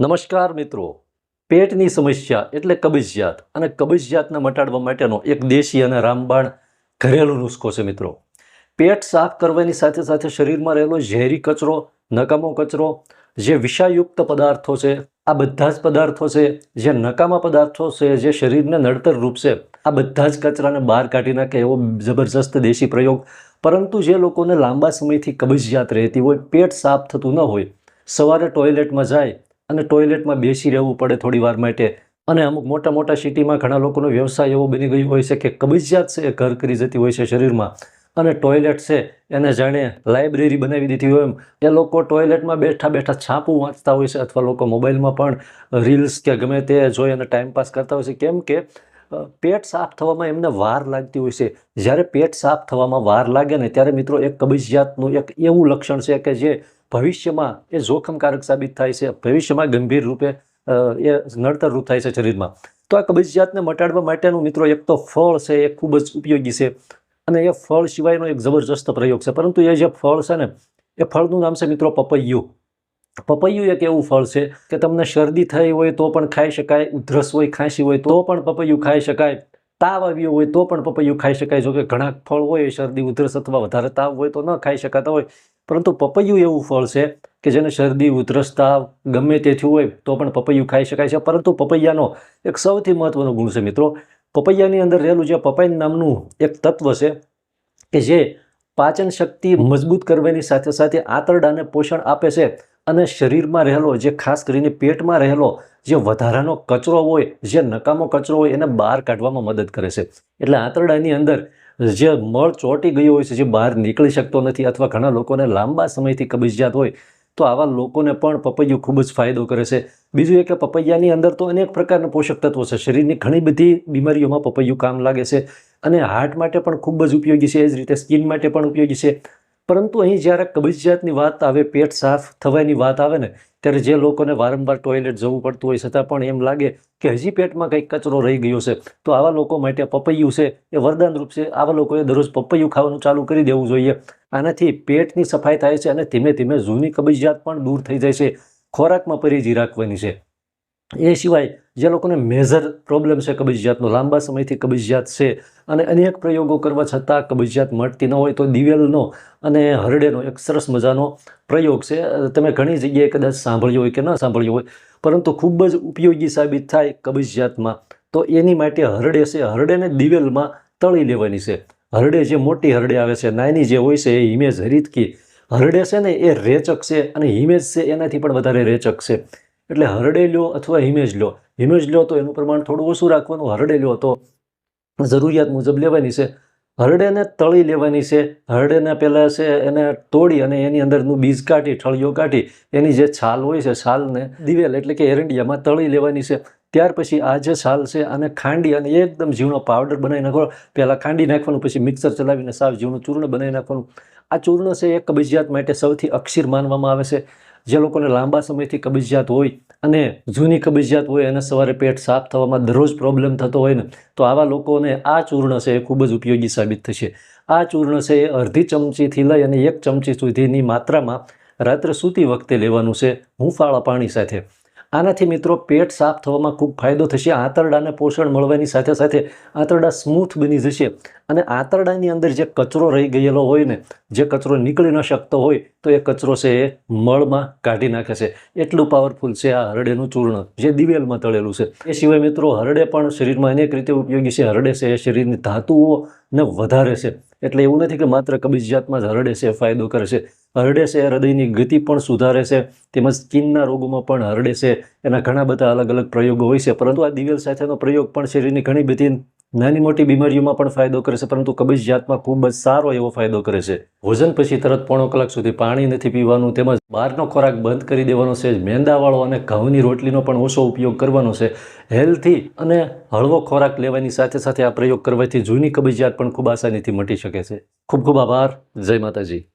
નમસ્કાર મિત્રો. પેટની સમસ્યા એટલે કબજિયાત અને કબજિયાતને મટાડવા માટેનો એક દેશી અને રામબાણ ઘરેલું નુસ્ખો છે મિત્રો. પેટ સાફ કરવાની સાથે સાથે શરીરમાં રહેલો ઝેરી કચરો, નકામો કચરો, જે વિષાયુક્ત પદાર્થો છે, આ બધા જ પદાર્થો છે, જે નકામા પદાર્થો છે, જે શરીરને નડતર રૂપ છે, આ બધા જ કચરાને બહાર કાઢી નાખે એવો જબરજસ્ત દેશી પ્રયોગ. પરંતુ જે લોકોને લાંબા સમયથી કબજિયાત રહેતી હોય, પેટ સાફ થતું ન હોય, સવારે ટોયલેટમાં જાય અને ટોયલેટમાં બેસી રહેવું પડે થોડી વાર માટે. અને અમુક મોટા મોટા સિટીમાં ઘણા લોકોનો વ્યવસાય એવો બની ગયો હોય છે કે કબજિયાત છે, એ ઘર કરી જતી હોય છે શરીરમાં. અને ટોયલેટ છે, એને જાણે લાઇબ્રેરી બનાવી દીધી હોય એમ. એ લોકો ટોયલેટમાં બેઠા બેઠા છાપું વાંચતા હોય છે અથવા લોકો મોબાઈલમાં પણ રીલ્સ કે ગમે તે જોઈ અને ટાઈમપાસ કરતા હોય છે. કેમ કે પેટ સાફ થવામાં એમને વાર લાગતી હોય છે. જ્યારે પેટ સાફ થવામાં વાર લાગે ને ત્યારે મિત્રો એક કબજિયાતનું એક એવું લક્ષણ છે કે જે ભવિષ્યમાં એ જોખમકારક સાબિત થાય છે. ભવિષ્યમાં ગંભીર રૂપે એ નડતર રૂપ થાય છે શરીરમાં. તો આ કબજિયાતને મટાડવા માટેનું મિત્રો એક તો ફળ છે એ ખૂબ જ ઉપયોગી છે. અને એ ફળ સિવાયનો એક જબરજસ્ત પ્રયોગ છે. પરંતુ એ જે ફળ છે ને, એ ફળનું નામ છે મિત્રો પપૈયું. પપૈયું એક એવું ફળ છે કે તમને શરદી થઈ હોય તો પણ ખાઈ શકાય, ઉધરસ હોય, ખાંસી હોય તો પણ પપૈયું ખાઈ શકાય, તાવ આવ્યો હોય તો પણ પપૈયું ખાઈ શકાય. જો કે ઘણા ફળ હોય, શરદી, ઉધરસ અથવા વધારે તાવ હોય તો ન ખાઈ શકાતા હોય. પરંતુ પપૈયું એવું ફળ છે કે જેને શરદી, ઉધરસ, તાવ ગમે તેથી હોય તો પણ પપૈયું ખાઈ શકાય છે. પરંતુ પપૈયાનો એક સૌથી મહત્વનો ગુણ છે મિત્રો, પપૈયાની અંદર રહેલું જે પપાઈન નામનું એક તત્વ છે કે જે પાચન શક્તિ મજબૂત કરવાની સાથે સાથે આંતરડાને પોષણ આપે છે. અને શરીરમાં રહેલો, જે ખાસ કરીને પેટમાં રહેલો, જે વધારાનો કચરો હોય, જે નકામો કચરો હોય, એને બહાર કાઢવામાં મદદ કરે છે. એટલે આંતરડાની અંદર જે મળ ચોંટી ગયો હોય છે, જે બહાર નીકળી શકતો નથી અથવા ઘણા લોકોને લાંબા સમયથી કબજિયાત હોય, તો આવા લોકોને પણ પપૈયું ખૂબ જ ફાયદો કરે છે. બીજું એ કે પપૈયાની અંદર તો અનેક પ્રકારના પોષક તત્વો છે. શરીરની ઘણી બધી બીમારીઓમાં પપૈયું કામ લાગે છે અને હાર્ટ માટે પણ ખૂબ જ ઉપયોગી છે. એ જ રીતે સ્કિન માટે પણ ઉપયોગી છે. પરંતુ અહીં જ્યારે કબજિયાતની વાત આવે, પેટ સાફ થવાની વાત આવે ને, ત્યારે જે લોકોને વારંવાર ટોયલેટ જવું પડતું હોય, છતાં પણ એમ લાગે કે હજી પેટમાં કંઈક કચરો રહી ગયો છે. તો આવા લોકો માટે પપૈયું છે, એ વરદાનરૂપ છે. આવા લોકોએ દરરોજ પપૈયું ખાવાનું ચાલુ કરી દેવું જોઈએ. આનાથી પેટની સફાઈ થાય છે અને ધીમે ધીમે જૂની કબજિયાત પણ દૂર થઈ જાય છે. ખોરાકમાં પરેજી રાખવાની છે. એ સિવાય જે લોકોને મેજર પ્રોબ્લેમ છે, કબજિયાતનો લાંબા સમયથી કબજિયાત છે અને અનેક પ્રયોગો કરવા છતાં કબજિયાત મળતી ન હોય તો દિવેલનો અને હરડેનો એક સરસ મજાનો પ્રયોગ છે. તમે ઘણી જગ્યાએ કદાચ સાંભળ્યો હોય કે ન સાંભળ્યો હોય, પરંતુ ખૂબ જ ઉપયોગી સાબિત થાય કબજિયાતમાં. તો એની માટે હરડે છે, હરડેને દિવેલમાં તળી લેવાની છે. હરડે જે મોટી હરડે આવે છે, નાની જે હોય છે, એ હિમેજ હરીતકી. હરડે છે ને એ રેચક છે અને હિમેજ છે એનાથી પણ વધારે રેચક છે. એટલે હરડે લો અથવા હિમેજ લો હિમેજ લો તો એનું પ્રમાણ થોડું ઓછું રાખવાનું, હરડે લ્યો તો જરૂરિયાત મુજબ લેવાની છે. હરડેને તળી લેવાની છે. હરડેને પહેલાં છે એને તોડી અને એની અંદરનું બીજ કાઢી, ઠળિયો કાઢી, એની જે છાલ હોય છે, છાલને દિવેલ એટલે કે એરંડિયામાં તળી લેવાની છે. ત્યાર પછી આ જે છાલ છે આને ખાંડી અને એકદમ ઝીણો પાવડર બનાવી નાખો પહેલાં ખાંડી નાખવાનું, પછી મિક્સર ચલાવીને સાવ ઝીણું ચૂર્ણ બનાવી નાખવાનું. આ ચૂર્ણ છે એ કબજિયાત માટે સૌથી અક્ષીર માનવામાં આવે છે. જે લોકોને લાંબા સમયથી કબજિયાત હોય અને જૂની કબજિયાત હોય અને સવારે પેટ સાફ થવામાં દરરોજ પ્રોબ્લેમ થતો હોય ને, તો આવા લોકોને આ ચૂર્ણ છે એ ખૂબ જ ઉપયોગી સાબિત થશે. આ ચૂર્ણ છે એ અડધી ચમચીથી લઈ અને એક ચમચી સુધીની માત્રામાં રાત્રે સૂતી વખતે લેવાનું છે હુંફાળા પાણી સાથે. આનાથી મિત્રો પેટ સાફ થવામાં ખૂબ ફાયદો થશે. આંતરડાને પોષણ મળવાની સાથે સાથે આંતરડા સ્મૂથ બની જશે. અને આંતરડાની અંદર જે કચરો રહી ગયેલો હોય ને, જે કચરો નીકળી ન શકતો હોય, તો એ કચરો છે એ મળમાં કાઢી નાખે છે. એટલું પાવરફુલ છે આ હરડેનું ચૂર્ણ, જે દિવેલમાં તળેલું છે. એ સિવાય મિત્રો હરડે પણ શરીરમાં અનેક રીતે ઉપયોગી છે. હરડે છે એ શરીરની ધાતુઓને વધારે છે. એટલે એવું નથી કે માત્ર કબજિયાતમાં જ હરડે છે, ફાયદો કરે છે. હરડે છે, હૃદયની ગતિ પણ સુધારે છે, તેમજ સ્કિનના રોગોમાં પણ હરડે છે. એના ઘણા બધા અલગ અલગ પ્રયોગો હોય છે. પરંતુ આ દિવેલ સાથેનો પ્રયોગ પણ શરીરની ઘણી બધી નાની મોટી બીમારીઓમાં પણ ફાયદો કરે છે, પરંતુ કબજિયાતમાં ખૂબ જ સારો એવો ફાયદો કરે છે. ભોજન પછી તરત પોણો કલાક સુધી પાણી નથી પીવાનું તેમજ બહારનો ખોરાક બંધ કરી દેવાનો છે, મેંદાવાળો અને ઘઉંની રોટલીનો પણ ઓછો ઉપયોગ કરવાનો છે. હેલ્થી અને હળવો ખોરાક લેવાની સાથે સાથે આ પ્રયોગ કરવાથી જૂની કબજિયાત પણ ખૂબ આસાનીથી મટી શકે છે. ખૂબ ખૂબ આભાર. જય માતાજી.